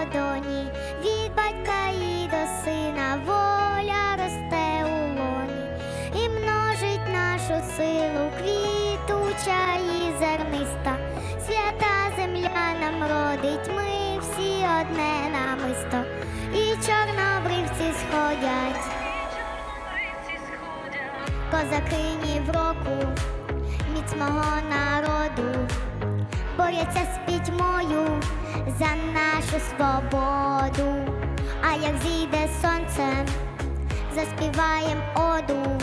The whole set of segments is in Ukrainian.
ладоні, від батька і до сина воля росте у лоні. І множить нашу силу квітуча і зерниста, свята земля нам родить, ми всі одне намисто, і чорнобривці сходять, козакині в року, міцного народу борються з пітьмою за нашу свободу. А як зійде сонце, заспіваєм оду.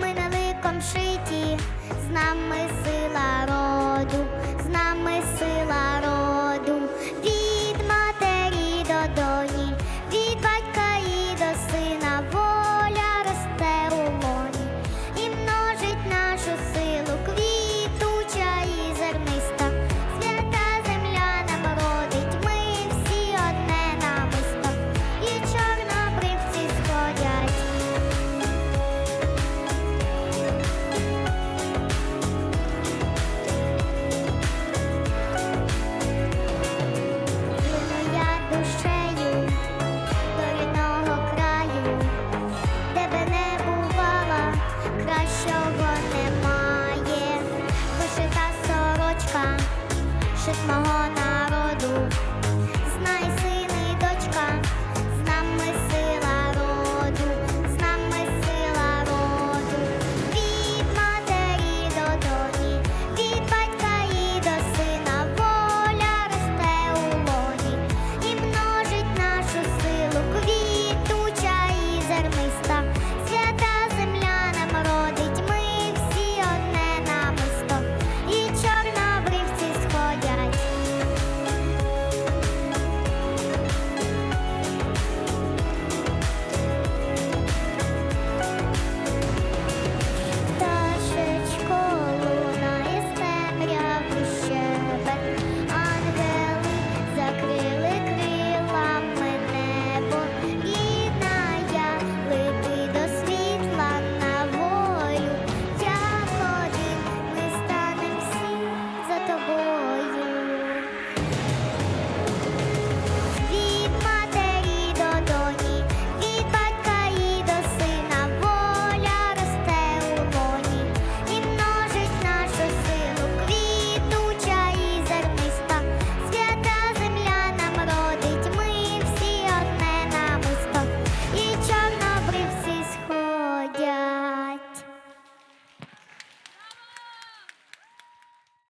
Ми на ликом шиті, з нами сила роду.